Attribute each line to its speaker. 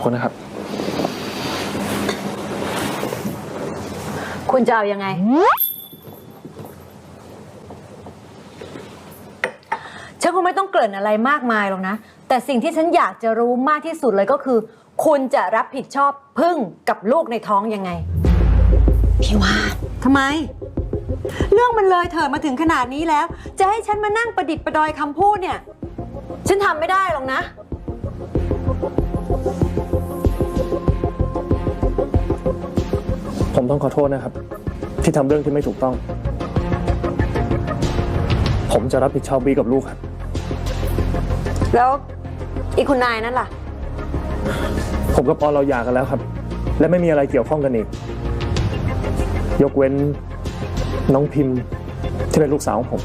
Speaker 1: อบคุณนะครับ
Speaker 2: คุณจะเอายังไง ฉันคงไม่ต้องเกริ่นอะไรมากมายหรอกนะ แต่สิ่งที่ฉันอยากจะรู้มากที่สุดเลยก็คือ คุณจะรับผิดชอบพึ่งกับลูกในท้องยังไง
Speaker 3: พี่ว่า
Speaker 2: ทำไม เรื่องมันเลยเถิดมาถึงขนาดนี้แล้ว จะให้ฉันมานั่งประดิษฐ์ประดอยคำพูดเนี่ย ฉันทำไม่ได้หรอกนะ
Speaker 1: ผมต้องขอโทษนะครับ ที่ทำเรื่องที่ไม่ถูกต้อง ผมจะรับผิดชอบบีกับลูกครับ
Speaker 2: แล้วอีกคุณนายนั่นล่ะ
Speaker 1: ผมกับปอนเราหย่ากันแล้วครับ และไม่มีอะไรเกี่ยวข้องกันอีก ยกเว้นน้องพิมพ์ที่เป็นลูกสาวของผม